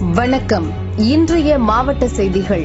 வணக்கம் இன்றைய மாவட்ட செய்திகள்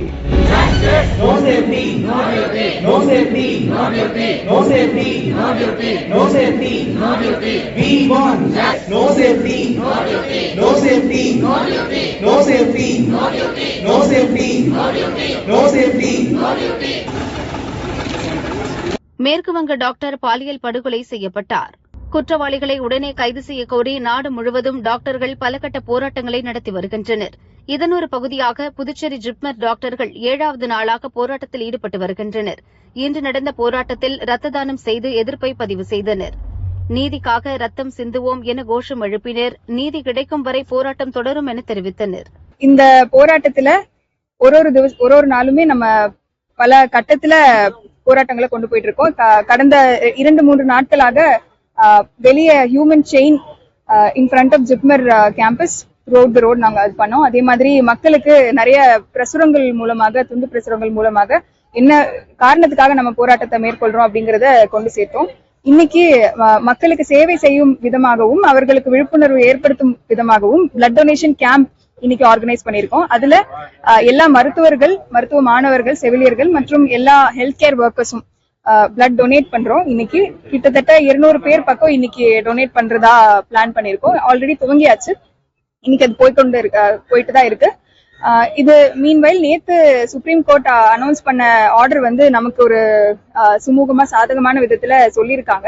மேற்கு வங்க டாக்டர் பாலியல் படுகொலை செய்யப்பட்டார் குற்றவாளிகளை உடனே கைது செய்யக்கோரி நாடு முழுவதும் டாக்டர்கள் பலகட்ட போராட்டங்களை நடத்தி வருகின்றனர். இதன் ஒரு பகுதியாக புதுச்சேரி ஜிப்மர் டாக்டர்கள் ஏழாவது நாளாக போராட்டத்தில் ஈடுபட்டு வருகின்றனர். இன்று நடந்த போராட்டத்தில் ரத்த தானம் செய்து எதிர்ப்பை பதிவு செய்தனர். நீதிக்காக ரத்தம் சிந்துவோம் என கோஷம் எழுப்பினர். நீதி கிடைக்கும் வரை போராட்டம் தொடரும் என தெரிவித்தனர். இந்த போராட்டத்துல ஒரு ஒரு திவச ஒரு ஒரு நாளுமே நம்ம பல கட்டத்துல போராட்டங்களை கொண்டு போயிட்டு இருக்கோம். கடந்த இரண்டு மூன்று நாட்களாக வெளிய human chain in front of JIPMER campus road the road நாங்க அது பண்ணோம். அதே மாதிரி மக்களுக்கு நிறைய பிரசுரங்கள் மூலமாக துண்டு பிரசுரங்கள் மூலமாக என்ன காரணத்துக்காக நம்ம போராட்டத்தை மேற்கொள்றோம் அப்படிங்கறத கொண்டு சேர்த்தோம். இன்னைக்கு மக்களுக்கு சேவை செய்யும் விதமாகவும் அவர்களுக்கு விழிப்புணர்வு ஏற்படுத்தும் விதமாகவும் பிளட் டொனேஷன் கேம்ப் இன்னைக்கு ஆர்கனைஸ் பண்ணியிருக்கோம். அதுல எல்லா மருத்துவர்கள் மருத்துவ மாணவர்கள் செவிலியர்கள் மற்றும் எல்லா ஹெல்த் கேர் ஒர்க்கர்ஸும் பிளட் டொனேட் பண்றோம். இன்னைக்கு கிட்டத்தட்ட இருநூறு பேர் பக்கம் இன்னைக்கு டொனேட் பண்றதா பிளான் பண்ணியிருக்கோம். ஆல்ரெடி துவங்கியாச்சு. இன்னைக்கு அது போய்கொண்டு இருக்கு போயிட்டு தான் இருக்கு. இது மீன்வைல் நேத்து சுப்ரீம் கோர்ட் அனௌன்ஸ் பண்ண ஆர்டர் வந்து நமக்கு ஒரு சுமூகமா சாதகமான விதத்துல சொல்லியிருக்காங்க.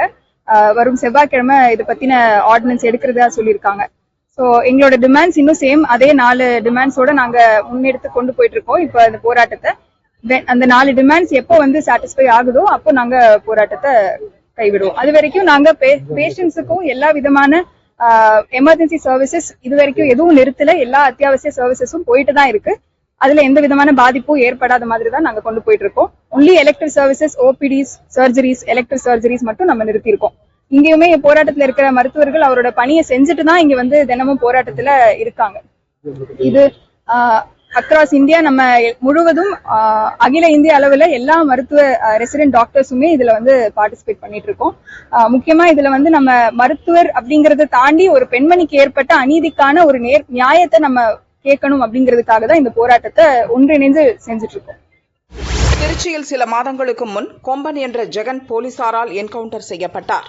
வரும் செவ்வாய்க்கிழமை இதை பத்தின ஆர்டினன்ஸ் எடுக்கிறதா சொல்லியிருக்காங்க. ஸோ எங்களோட டிமாண்ட்ஸ் இன்னும் சேம் அதே நாலு டிமாண்ட்ஸோட நாங்க முன்னெடுத்து கொண்டு போயிட்டு இருக்கோம். இப்போ அந்த போராட்டத்தை. அந்த நாலு டிமாண்ட்ஸ் எப்போ வந்து சாட்டிஸ்ஃபை ஆகுதோ அப்போ நாங்க போராட்டத்தை கைவிடுவோம். அது வரைக்கும் நாங்க பேஷண்ட்ஸுக்கும் எல்லா விதமான எமர்ஜென்சி சர்வீசஸ் இது வரைக்கும் எதுவும் நிறுத்தல. எல்லா அத்தியாவசிய சர்வீசஸும் போயிட்டு தான் இருக்கு. அதுல எந்த விதமான பாதிப்பும் ஏற்படாத மாதிரி தான் நாங்க கொண்டு போயிட்டு இருக்கோம். Only elective services OPDs surgeries elective surgeries மட்டும் நம்ம நிறுத்தியிருக்கோம். இங்கேயுமே போராட்டத்துல இருக்கிற மருத்துவர்கள் அவரோட பணியை செஞ்சுட்டு தான் இங்க வந்து தினமும் போராட்டத்துல இருக்காங்க. இது அக்ராஸ் இந்தியா நம்ம முழுவதும் அகில இந்திய அளவுல எல்லா மருத்துவ ரெசிடென்ட் டாக்டர்ஸுமே இதில் வந்து பார்ட்டிசிபேட் பண்ணிட்டு இருக்கோம் முக்கியமாக முக்கியமா இதுல வந்து நம்ம மருத்துவர் அப்படிங்கறத தாண்டி ஒரு பெண்மணிக்கு ஏற்பட்ட அநீதிக்கான ஒரு நேர் நியாயத்தை நம்ம கேட்கணும் அப்படிங்கிறதுக்காக தான் இந்த போராட்டத்தை ஒன்றிணைந்து செஞ்சுட்டு இருக்கோம் திருச்சியில் சில மாதங்களுக்கு முன் கொம்பன் என்ற ஜெகன் போலீசாரால் என்கவுண்டர் செய்யப்பட்டார்.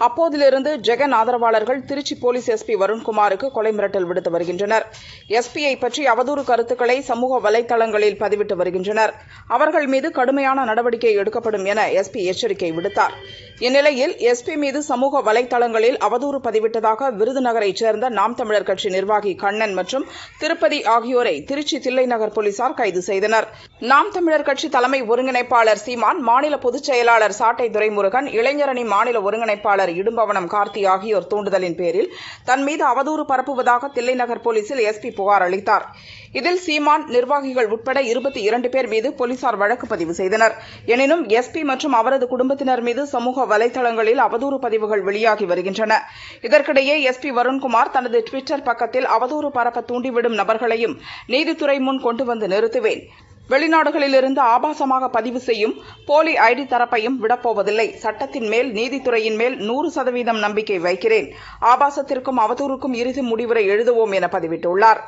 அப்போதிலிருந்து ஜெகன் ஆதரவாளர்கள் திருச்சி போலீஸ் எஸ்பி வருண்குமாருக்கு கொலை மிரட்டல் விடுத்து வருகின்றனர். எஸ்பியை பற்றி அவதூறு கருத்துக்களை சமூக வலைதளங்களில் பதிவிட்டு வருகின்றனர். அவர்கள் மீது கடுமையான நடவடிக்கை எடுக்கப்படும் என எஸ்பி எச்சரிக்கை விடுத்தார். இந்நிலையில் எஸ்பி மீது சமூக வலைதளங்களில் அவதூறு பதிவிட்டதாக விருதுநகரைச் சேர்ந்த நாம் தமிழர் கட்சி நிர்வாகி கண்ணன் மற்றும் திருப்பதி ஆகியோரை திருச்சி தில்லை நகர் போலீசார் கைது செய்தனர். நாம் தமிழர் கட்சி தலைமை ஒருங்கிணைப்பாளர் சீமான் மாநில பொதுச் செயலாளர் சாட்டை துரைமுருகன் இளைஞரணி மாநில ஒருங்கிணைப்பாளர் இடும்பவனம் கார்த்தி ஆகியோர் தூண்டுதலின் பேரில் தன் மீது அவதூறு பரப்புவதாக தில்லை நகர் போலீசில் எஸ்பி புகார் அளித்தார். இதில் சீமான் நிர்வாகிகள் உட்பட இருபத்தி இரண்டு பேர் மீது போலீசார் வழக்கு பதிவு செய்தனர். எனினும் எஸ்பி மற்றும் அவரது குடும்பத்தினர் மீது சமூக வலைதளங்களில் அவதூறு பதிவுகள் வெளியாகி வருகின்றன. இதற்கிடையே எஸ்பி வருண்குமார் தனது டுவிட்டர் பக்கத்தில் அவதூறு பரப்ப தூண்டிவிடும் நபர்களையும் நீதித்துறை முன் கொண்டு வந்து நிறுத்துவேன். வெளிநாடுகளிலிருந்து ஆபாசமாக பதிவு செய்யும் போலி ஐடி தரப்பையும் விடப்போவதில்லை. சட்டத்தின் மேல் நீதித்துறையின் மேல் நூறு சதவீதம் நம்பிக்கை வைக்கிறேன். ஆபாசத்திற்கும் அவதூறுக்கும் இறுதி முடிவுரை எழுதுவோம் என பதிவிட்டுள்ளார்.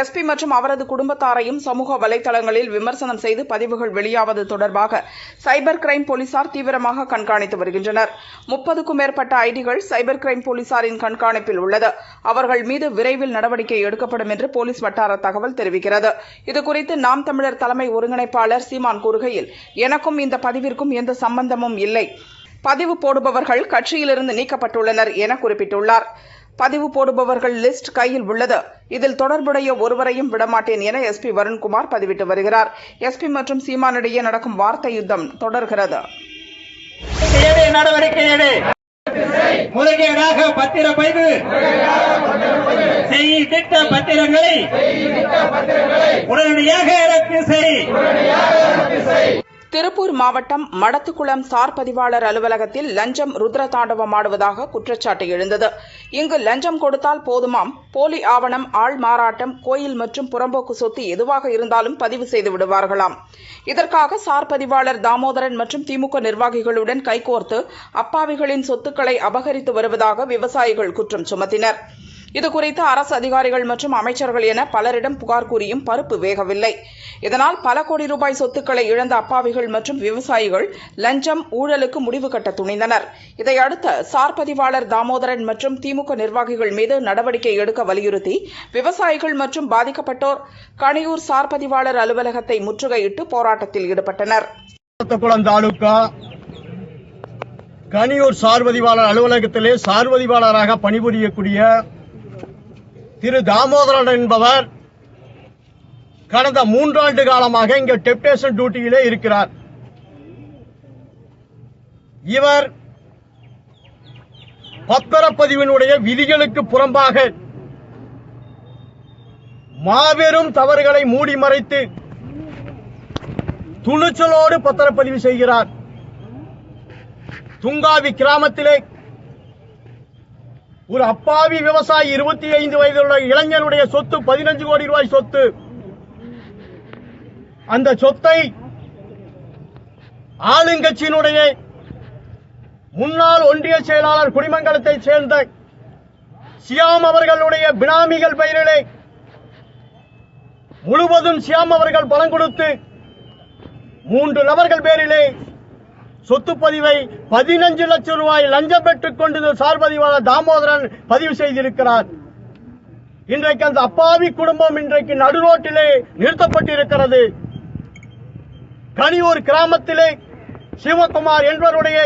எஸ்பி மற்றும் அவரது குடும்பத்தாரையும் சமூக வலைதளங்களில் விமர்சனம் செய்து பதிவுகள் வெளியாவது தொடர்பாக சைபர் கிரைம் போலீசார் தீவிரமாக கண்காணித்து வருகின்றனர். முப்பதுக்கும் மேற்பட்ட ஐடிகள் சைபர் கிரைம் போலீசாரின் கண்காணிப்பில் உள்ளது. அவர்கள் மீது விரைவில் நடவடிக்கை எடுக்கப்படும் என்று போலீஸ் வட்டார தகவல் தெரிவிக்கிறது. இதுகுறித்து நாம் தமிழர் தலைமை ஒருங்கிணைப்பாளர் சீமான் கூறுகையில் எனக்கும் இந்த பதிவிற்கும் எந்த சம்பந்தமும் இல்லை. பதிவு போடுபவர்கள் கட்சியிலிருந்து நீக்கப்பட்டுள்ளனர் என குறிப்பிட்டுள்ளார். பதிவு போடுபவர்கள் லிஸ்ட் கையில் உள்ளது. இதில் தொடர்புடைய ஒருவரையும் விடமாட்டேன் என எஸ்பி வருண்குமார் பதிவிட்டு வருகிறார். எஸ்பி மற்றும் சீமானிடையே நடக்கும் வார்த்தை யுத்தம் தொடர்கிறது. முறைகேடாக பத்திர பதிவு செய் திட்ட பத்திரங்களை உடனடியாக ரத்து செய். திருப்பூர் மாவட்டம் மடத்துக்குளம் சார் பதிவாளர் அலுவலகத்தில் லஞ்சம் ருத்ர தாண்டவமாடுவதாக குற்றச்சாட்டு எழுந்தது. இங்கு லஞ்சம் கொடுத்தால் போதுமாம். போலி ஆவணம் ஆள் மாறாட்டம் கோயில் மற்றும் புறம்போக்கு சொத்து எதுவாக இருந்தாலும் பதிவு செய்து விடுவார்களாம். இதற்காக சார் பதிவாளர் தாமோதரன் மற்றும் திமுக நிர்வாகிகளுடன் கைகோர்த்து அப்பாவிகளின் சொத்துக்களை அபகரித்து வருவதாக விவசாயிகள் குற்றம் சுமத்தினர். இதுகுறித்து அரசு அதிகாரிகள் மற்றும் அமைச்சர்கள் என பலரிடம் புகார் கூறியும் பருப்பு வேகவில்லை. இதனால் பல கோடி ரூபாய் சொத்துக்களை இழந்த அப்பாவிகள் மற்றும் விவசாயிகள் லஞ்சம் ஊழலுக்கு முடிவு கட்ட துணிந்தனர். இதையடுத்து சார் பதிவாளர் தாமோதரன் மற்றும் திமுக நிர்வாகிகள் மீது நடவடிக்கை எடுக்க வலியுறுத்தி விவசாயிகள் மற்றும் பாதிக்கப்பட்டோர் கணியூர் சார் பதிவாளர் அலுவலகத்தை முற்றுகையிட்டு போராட்டத்தில் ஈடுபட்டனர். கனியூர் சார்பதிவாளர் அலுவலகத்திலே சார்பதிவாளராக பணிபுரியக்கூடிய திரு தாமோதரன் என்பவர் கடந்த மூன்றாண்டு காலமாக இங்க டெப்டேஷன் டியூட்டியிலே இருக்கிறார். இவர் பத்திரப்பதிவினுடைய விதிகளுக்கு புறம்பாக மாபெரும் தவறுகளை மூடி மறைத்து துணிச்சலோடு பத்திரப்பதிவு செய்கிறார். துங்காவி கிராமத்திலே ஒரு அப்பாவி விவசாயி இருபத்தி ஐந்து வயதுள்ள இளைஞனுடைய சொத்து பதினஞ்சு கோடி ரூபாய் சொத்து. அந்த சொத்தை ஆளுங்கட்சியினுடைய முன்னாள் ஒன்றிய செயலாளர் குடிமங்கலத்தைச் சேர்ந்த சியாம் அவர்களுடைய பினாமிகள் பெயரிலே முழுவதும் சியாம் அவர்கள் பணம் கொடுத்து மூன்று நபர்கள் பேரிலே சொத்து பதிவை பதினஞ்சு லட்சம் ரூபாய் லஞ்சம் பெற்றுக் கொண்டு சார்பதிவாளர் தாமோதரன் பதிவு செய்திருக்கிறார். இன்றைக்கு அந்த அப்பாவி குடும்பம் இன்றைக்கு நடுரோட்டிலே நிறுத்தப்பட்டிருக்கிறது. கனியூர் கிராமத்திலே சிவகுமார் என்பவருடைய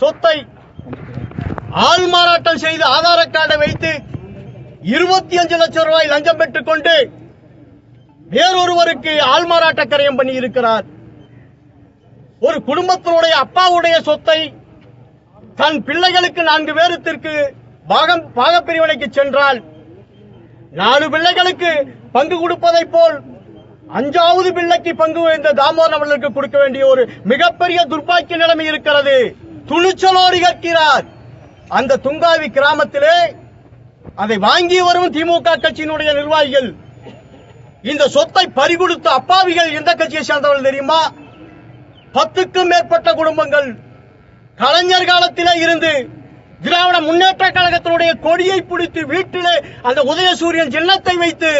சொத்தை ஆள் மாறாட்டம் செய்து ஆதார கார்டை வைத்து இருபத்தி அஞ்சு லட்சம் ரூபாய் லஞ்சம் பெற்றுக் கொண்டு வேறொருவருக்கு ஆள்மாறாட்ட கரையம் பண்ணி இருக்கிறார் ஒரு குடும்பத்தினுடைய அப்பாவுடைய சொத்தை தன் பிள்ளைகளுக்கு நான்கு பேரத்திற்கு பாகம் பாகப்பிரிவினைக்கு சென்றால் நாலு பிள்ளைகளுக்கு பங்கு கொடுப்பதைப் போல் அஞ்சாவது பிள்ளைக்கு பங்கு இந்த தாமோதரன் அவர்களுக்கு கொடுக்க வேண்டிய ஒரு மிகப்பெரிய துர்ப்பாக்கிய நிலைமை இருக்கிறது. துணிச்சலோடு கேட்கிறார். அந்த துங்காவி கிராமத்திலே அதை வாங்கி வரும் திமுக கட்சியினுடைய நிர்வாகிகள் இந்த சொத்தை பறிகொடுத்த அப்பாவிகள் எந்த கட்சியை சேர்ந்தவர்கள் தெரியுமா? பத்துக்கும் மேற்பட்ட குடும்பங்கள் கலைஞர் காலத்திலே இருந்து திராவிட முன்னேற்ற கழகத்தினுடைய கொடியை பிடித்து வீட்டிலே அந்த உதயசூரியன் சின்னத்தை வைத்து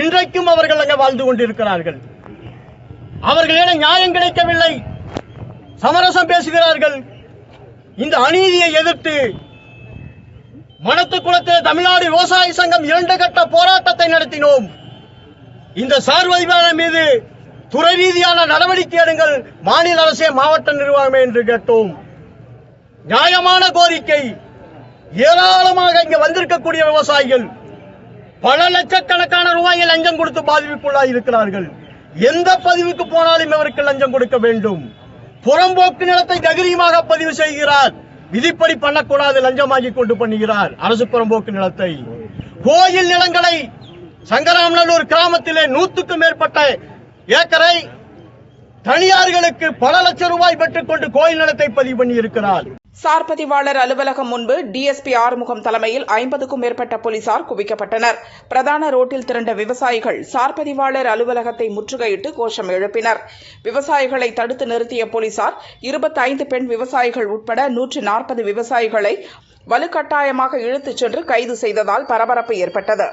இன்றைக்கும் அவர்கள் அங்கே வாழ்ந்து கொண்டிருக்கிறார்கள். அவர்களிடம் நியாயம் கிடைக்கவில்லை. சமரசம் பேசுகிறார்கள். இந்த அநீதியை எதிர்த்து மனத்து குளத்தில் தமிழ்நாடு விவசாய சங்கம் இரண்டு கட்ட போராட்டத்தை நடத்தினோம். இந்த சார்வதிவாளர் மீது துறை ரீதியான நடவடிக்கை எடுங்கள். மாநில அரசே மாவட்ட நிர்வாகமே என்று கேட்டோம். நியாயமான கோரிக்கை. ஏராளமாக இங்க வந்திருக்கக்கூடிய விவசாயிகள். பல லட்சக்கணக்கான ரூபாயை லஞ்சம் கொடுத்து பாதிப்புக்குள்ளாய் இருக்கிறார்கள். எந்த பதிவுக்கு போனாலும் இவருக்கு லஞ்சம் கொடுக்க வேண்டும். புறம்போக்கு நிலத்தை தைரியமாக பதிவு செய்கிறார். விதிப்படி பண்ணக்கூடாது லஞ்சமாகி கொண்டு பண்ணுகிறார். அரசு புறம்போக்கு நிலத்தை. கோயில் நிலங்களை சங்கராமநல்லூர் கிராமத்திலே நூத்துக்கும் மேற்பட்ட ஏக்கரை தனியார்களுக்கு பல லட்சம் ரூபாய் பெற்றுக்கொண்டு கோயில் நிலத்தை பதிவு பண்ணி இருக்கிறார் சார் பதிவாளர் அலுவலகம் முன்பு டிஎஸ்பி ஆறுமுகம் தலைமையில் ஐம்பதுக்கும் மேற்பட்ட போலீசார் குவிக்கப்பட்டனர். பிரதான ரோட்டில் திரண்ட விவசாயிகள் சார் பதிவாளர் அலுவலகத்தை முற்றுகையிட்டு கோஷம் எழுப்பினர். விவசாயிகளை தடுத்து நிறுத்திய போலீசார் இருபத்தைந்து பெண் விவசாயிகள் உட்பட நூற்று நாற்பது விவசாயிகளை வலுக்கட்டாயமாக இழுத்துச் சென்று கைது செய்ததால் பரபரப்பு ஏற்பட்டது.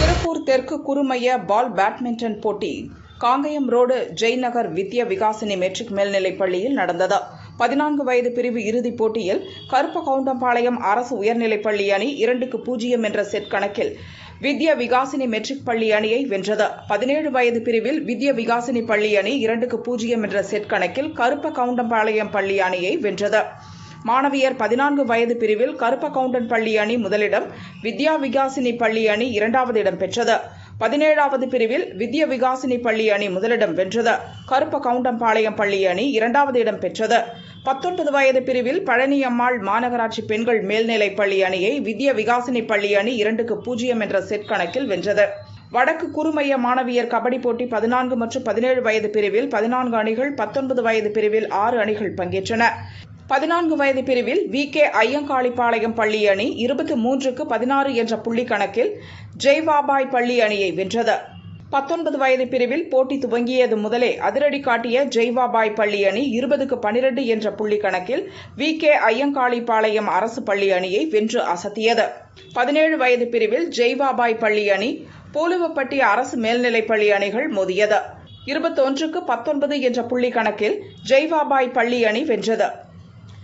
திருப்பூர் தெற்கு குறுமைய பால் பேட்மிண்டன் போட்டி காங்கயம் ரோடு ஜெய்நகர் வித்யா விகாசினி மெட்ரிக் மேல்நிலைப் பள்ளியில் நடந்தது. பதினான்கு வயது பிரிவு இறுதிப் போட்டியில் கருப்ப கவுண்டம்பாளையம் அரசு உயர்நிலைப் பள்ளி அணி இரண்டுக்கு பூஜ்ஜியம் என்ற செட் கணக்கில் வித்யா விகாசினி மெட்ரிக் பள்ளி அணியை வென்றது. பதினேழு வயது பிரிவில் வித்யா விகாசினி பள்ளி அணி இரண்டுக்கு பூஜ்ஜியம் என்ற செட் கணக்கில் கருப்ப கவுண்டம்பாளையம் பள்ளி அணியை வென்றது. மாணவியர் பதினான்கு வயது பிரிவில் கருப்ப கவுண்டன் பள்ளி அணி முதலிடம் வித்யா விகாசினி பள்ளி அணி இரண்டாவது இடம் பெற்றது. பதினேழாவது பிரிவில் வித்ய விகாசினி பள்ளி அணி முதலிடம் வென்றது. கருப்ப கவுண்டம்பாளையம் பள்ளி அணி இரண்டாவது இடம் பெற்றது. பத்தொன்பது வயது பிரிவில் பழனியம்மாள் மாநகராட்சி பெண்கள் மேல்நிலைப் பள்ளி அணியை வித்ய விகாசினி பள்ளி அணி இரண்டுக்கு பூஜ்ஜியம் என்ற செட் கணக்கில் வென்றது. வடக்கு குறுமைய மாணவியர் கபடி போட்டி பதினான்கு மற்றும் பதினேழு வயது பிரிவில் பதினான்கு அணிகள் பத்தொன்பது வயது பிரிவில் ஆறு அணிகள் பங்கேற்றன. பதினான்கு வயது பிரிவில் வி கே ஐயங்காளிப்பாளையம் பள்ளி அணி இருபத்தி மூன்றுக்கு பதினாறு என்ற புள்ளி கணக்கில் ஜெய்வாபாய் பள்ளி அணியை வென்றது. பத்தொன்பது வயது பிரிவில் போட்டி துவங்கியது முதலே அதிரடி காட்டிய ஜெய்வாபாய் பள்ளி அணி இருபதுக்கு பனிரெண்டு என்ற புள்ளி கணக்கில் வி கே ஐயங்காளிப்பாளையம் அரசு பள்ளி அணியை வென்று அசத்தியது. பதினேழு வயது பிரிவில் ஜெய்வாபாய் பள்ளி அணி போலுவப்பட்டி அரசு மேல்நிலைப்பள்ளி அணிகள் மோதியது. இருபத்தொன்றுக்கு பத்தொன்பது என்ற புள்ளி கணக்கில் ஜெய்வாபாய் பள்ளி அணி வென்றது.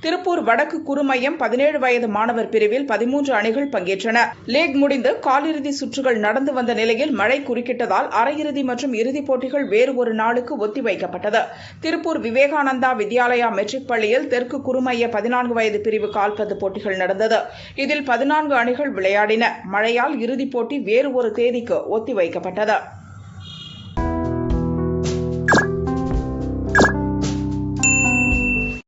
திருப்பூர் வடக்கு குறுமையம் பதினேழு வயது மாணவர் பிரிவில் பதிமூன்று அணிகள் பங்கேற்றன. லீக் முடிந்து காலிறுதி சுற்றுகள் நடந்து வந்த நிலையில் மழை குறுக்கிட்டதால் அரையிறுதி மற்றும் இறுதிப் போட்டிகள் வேறு ஒரு நாளுக்கு ஒத்திவைக்கப்பட்டது. திருப்பூர் விவேகானந்தா வித்யாலயா மெட்ரிக் பள்ளியில் தெற்கு குறுமைய பதினான்கு வயது பிரிவு கால்பந்து போட்டிகள் நடந்தது. இதில் பதினான்கு அணிகள் விளையாடின. மழையால் இறுதிப் போட்டி வேறு ஒரு தேதிக்கு ஒத்திவைக்கப்பட்டது.